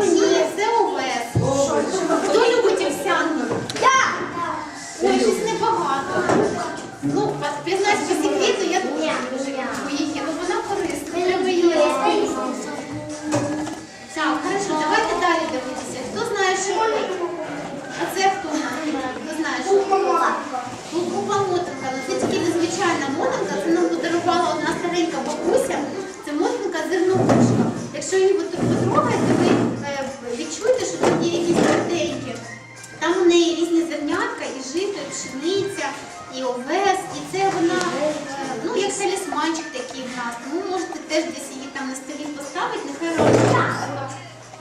Ні, це овес. Хто любить овсянку? Ой, щось небагато. Ну, пізнать по секрету, я дуже люблю її, ну вона корисна, треба її їсти. Так, хорошо, давайте далі дивитися. Хто знає, що це? А це хто? Хто знає, що? Кукуха мотанка. Ну це тільки незвичайна мотанка, це нам подарувала одна старенька бабуся. Це мотанка зерновушка. Якщо її ви потрогаєте, ви е, відчуєте, що тут є якісь тверденькі. Там у неї різні зернятка, і жито, і пшениця, і овес, і це вона, е, ну як талісманчик такий в нас. Тому можете теж десь її там на столі поставити, нехай робить така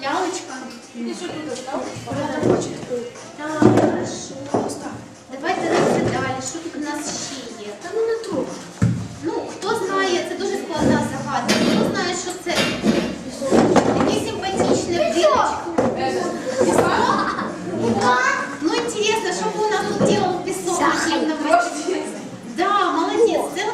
лялечка. Так, хорошо. Давайте далі. Що тут у нас ще є? Та ну не трохи. Ну, хто знає, це дуже складна загадка. Хто знає, що це? Таке симпатичне брілочко. Ну, интересно, что бы у нас тут делал песок активно Да, молодець. Це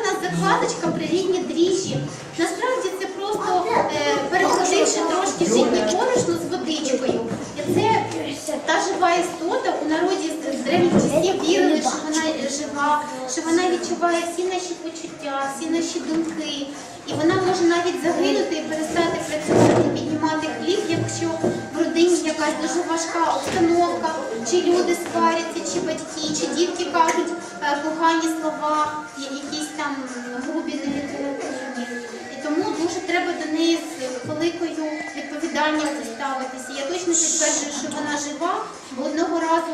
у нас закладочка прирідні дріжджі. Насправді це просто е, перекладивши трошки житнє борошно з водичкою. І це та жива істота у народі з древніх часів вірили, що вона жива, що вона відчуває всі наші почуття, всі наші думки. І вона може навіть загинути і перестати працювати, піднімати хліб, якщо родині якась дуже важка обстановка, чи люди сваряться, чи батьки, чи дітки кажуть е, погані слова, якісь там грубі нелітературні. І тому дуже треба до неї з великою відповідальністю ставитися. Я точно підтверджую, що вона жива, бо одного разу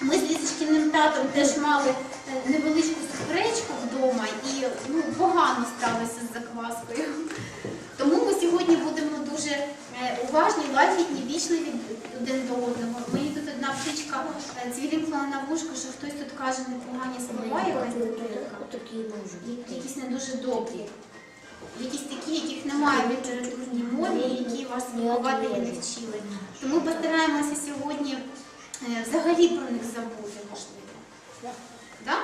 ми з лісочкиним татом теж мали е, невеличку суперечку вдома і ну, погано сталося з закваскою. Тому ми сьогодні будемо дуже е, уважні, лагідні, вічно від один до одного. Мені тут одна птичка е, на вушку, що хтось тут каже непогані слова, якась якісь не дуже добрі. Якісь такі, яких немає в літературній мові, які вас вихователі не вчили. Тому постараємося сьогодні е, взагалі про них забути, можливо. Да?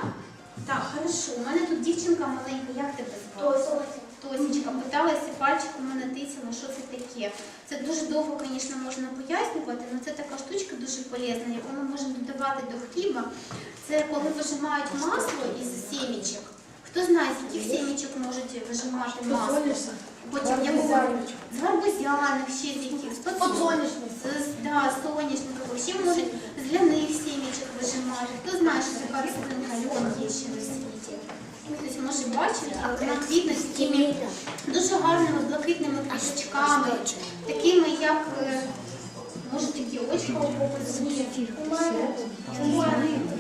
Так, хорошо. У мене тут дівчинка маленька, як тебе звати? Тосічка питалася, пальчиком мене тицяла, що це таке. Це дуже довго, звісно, можна пояснювати, але це така штучка дуже полезна, яку ми можемо додавати до хліба. Це коли вижимають масло із сімічок. Хто знає, з яких сімічок можуть вижимати масло? Потім я говорю, з гарбузяних, ще з яких, з подсолнечних, з, да, соняшникових, ще можуть з ляних сімічок вижимати. Хто знає, що така рослинка льон є ще на світі? Хтось може бачити, вона квітне з такими дуже гарними блакитними квіточками, такими як, е, може такі у боку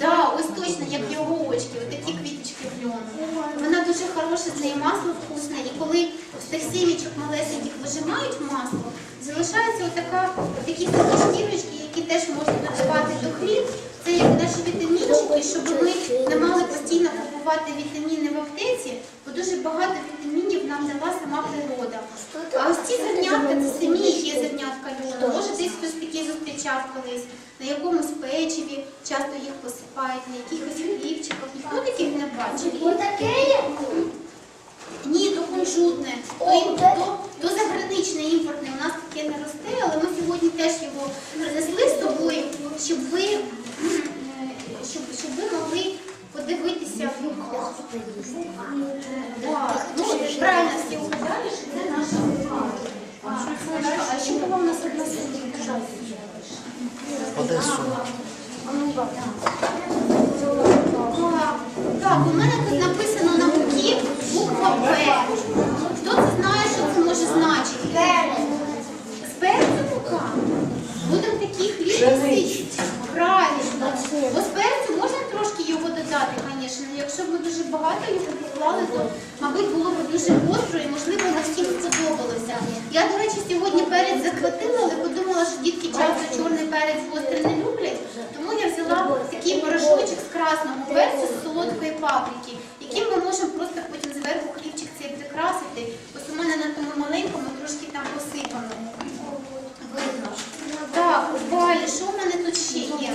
Да, ось точно, як його очки, отакі квіточки кльону. Вона дуже хороша, з неї масло вкусне, і коли з тих сімічок малесеньких вижимають масло, залишається отака, такі такі шкірочки, які теж можна додавати до хліб. Це як наші вітамінчики, щоб ми не мали постійно купувати вітаміни в аптеці, бо дуже багато вітамінів нам дала сама природа. А ось ці зернятка, це самі є зернятка льону. Може, десь хтось такі зустрічав колись, на якомусь печиві часто їх посипають, на якихось хлібчиках. Ніхто таких не бачив. Ні, то кунжутне, то, то, то заграничне імпортне. У нас таке не росте, але ми сьогодні теж його принесли з собою, щоб ви, м, е, щоб, щоб ви могли подивитися в Ну, правильно всі угадали, що це наша рука. А, що була у нас одна сумка? Одесу. Дуже гостро і, можливо, не всім сподобалося. Я, до речі, сьогодні перець захватила, але подумала, що дітки часто чорний перець гострий не люблять. Тому я взяла такий порошочок з красного перцю з солодкої паприки, яким ми можемо просто потім зверху хлібчик цей прикрасити. Ось у мене на тому маленькому трошки там посипано. Видно. Так, далі, що в мене тут ще є?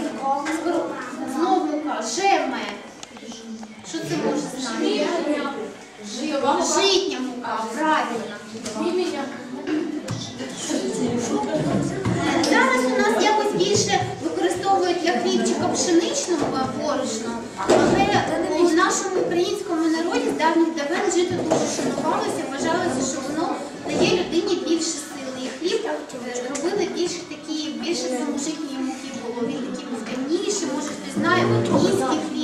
Знову мука, жеме. Що це може значити? Житня мука, правильно. більше використовують для хлібчика пшеничну е, борошно, але у нашому українському народі з давніх давен жито дуже шанувалося, вважалося, що воно дає людині більше сили. І хліб е, робили більш такі, більше саможитньої муки було. Він такий був може хтось знає, український хлібчик,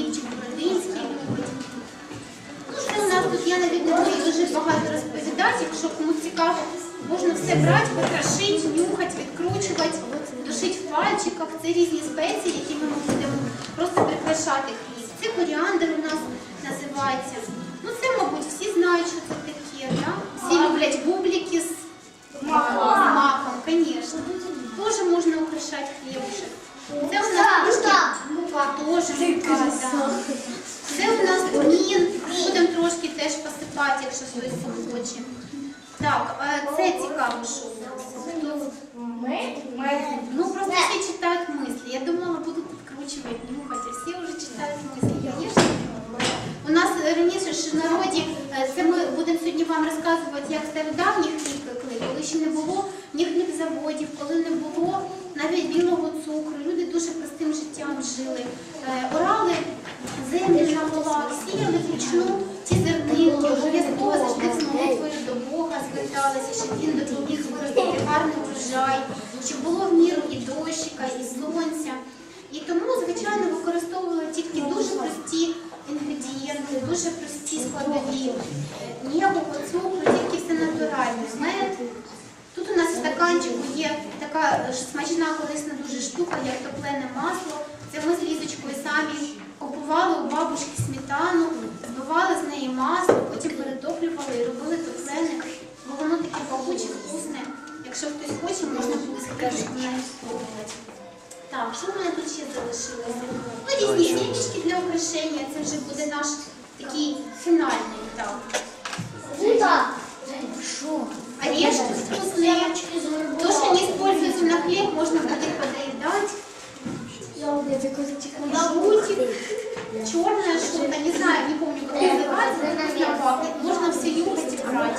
можна все брати, потрошити, нюхати, відкручувати, душити в пальчиках. Це різні спеції, якими ми будемо просто прикрашати хліб. Це коріандр у нас називається. Ну це, мабуть, всі знають, що це таке. Да? Всі люблять бублики з маком, звісно. Теж можна украшати хлібушек. Це у нас трошки теж мука, да. Це у нас тмін. Будемо трошки теж посипати, якщо хтось захоче. Так, е, це цікаво, що у нас. Ну, просто всі читають мислі. Я думала, будуть підкручувати, нюхати. Всі вже читають мислі. У нас раніше ж в народі, е, це ми будемо сьогодні вам розказувати, як стародавні хліб пекли, коли ще не було ні заводів, коли не було навіть білого цукру. Люди дуже простим життям жили. Е, Орали землю на полах, сіяли вручну ті зернинки, обов'язково завжди з молитвою до Бога зверталися, щоб він допоміг виростити гарний врожай, щоб було в міру і дощика, і сонця. І тому, звичайно, використовували тільки дуже прості інгредієнти, дуже прості складові. Ніякого цукру, тільки все натуральне. Мед. Тут у нас в стаканчику є така смачна корисна дуже штука, як топлене масло. Це ми з Лізочкою самі купували у бабушки сметану, збивали з неї масло, потім перетоплювали і робили топлене. Бо воно таке пахуче, вкусне. Якщо хтось хоче, можна буде сходити навіть спробувати. Так, що в мене тут ще залишилося? Ну, різні свічки для украшення, це вже буде наш такий фінальний етап. Орешки вкусные. То, что не используется на хлеб, можно будет подоедать. Жутик, черная что-то, не знаю, не помню, как называется, но вкусно пахнет. Можно все юности брать.